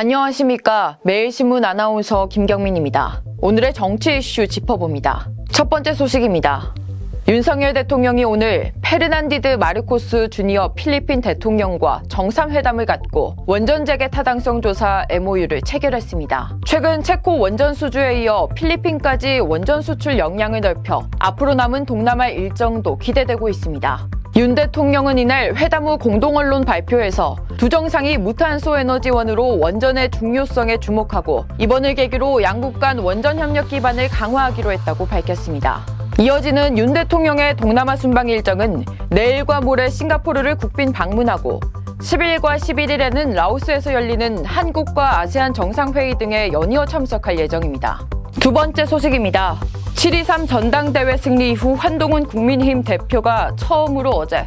안녕하십니까. 매일신문 아나운서 김경민입니다. 오늘의 정치 이슈 짚어봅니다. 첫 번째 소식입니다. 윤석열 대통령이 오늘 페르난디드 마르코스 주니어 필리핀 대통령과 정상회담을 갖고 원전 재개 타당성 조사 MOU를 체결했습니다. 최근 체코 원전 수주에 이어 필리핀까지 원전 수출 역량을 넓혀 앞으로 남은 동남아 일정도 기대되고 있습니다. 윤 대통령은 이날 회담 후 공동언론 발표에서 두 정상이 무탄소 에너지원으로 원전의 중요성에 주목하고 이번을 계기로 양국 간 원전 협력 기반을 강화하기로 했다고 밝혔습니다. 이어지는 윤 대통령의 동남아 순방 일정은 내일과 모레 싱가포르를 국빈 방문하고 10일과 11일에는 라오스에서 열리는 한국과 아세안 정상회의 등에 연이어 참석할 예정입니다. 두 번째 소식입니다. 7.23 전당대회 승리 이후 한동훈 국민힘 대표가 처음으로 어제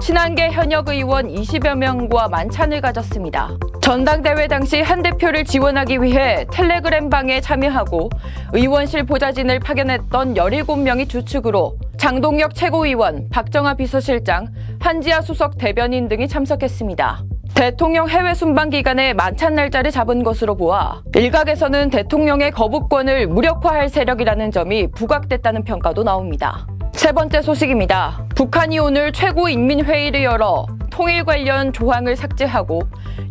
친한계 현역 의원 20여 명과 만찬을 가졌습니다. 전당대회 당시 한 대표를 지원하기 위해 텔레그램 방에 참여하고 의원실 보좌진을 파견했던 17명이 주축으로 장동혁 최고위원, 박정아 비서실장, 한지아 수석 대변인 등이 참석했습니다. 대통령 해외 순방 기간에 만찬 날짜를 잡은 것으로 보아 일각에서는 대통령의 거부권을 무력화할 세력이라는 점이 부각됐다는 평가도 나옵니다. 세 번째 소식입니다. 북한이 오늘 최고인민회의를 열어 통일 관련 조항을 삭제하고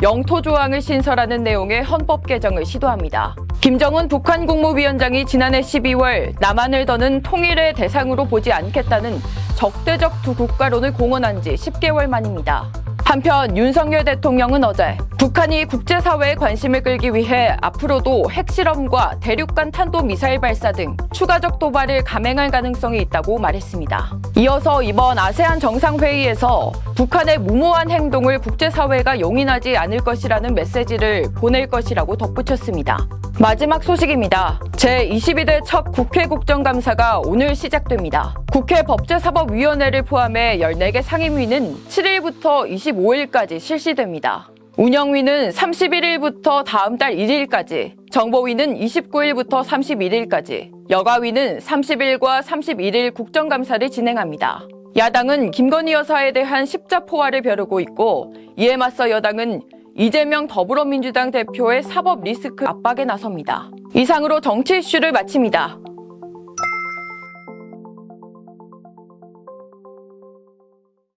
영토 조항을 신설하는 내용의 헌법 개정을 시도합니다. 김정은 북한 국무위원장이 지난해 12월 남한을 더는 통일의 대상으로 보지 않겠다는 적대적 두 국가론을 공언한 지 10개월 만입니다. 한편 윤석열 대통령은 어제 북한이 국제사회의 관심을 끌기 위해 앞으로도 핵실험과 대륙간 탄도미사일 발사 등 추가적 도발을 감행할 가능성이 있다고 말했습니다. 이어서 이번 아세안 정상회의에서 북한의 무모한 행동을 국제사회가 용인하지 않을 것이라는 메시지를 보낼 것이라고 덧붙였습니다. 마지막 소식입니다. 제22대 첫 국회 국정감사가 오늘 시작됩니다. 국회 법제사법위원회를 포함해 14개 상임위는 7일부터 25일까지 실시됩니다. 운영위는 31일부터 다음 달 1일까지, 정보위는 29일부터 31일까지, 여가위는 30일과 31일 국정감사를 진행합니다. 야당은 김건희 여사에 대한 십자포화를 벼르고 있고 이에 맞서 여당은 이재명 더불어민주당 대표의 사법 리스크 압박에 나섭니다. 이상으로 정치 이슈를 마칩니다.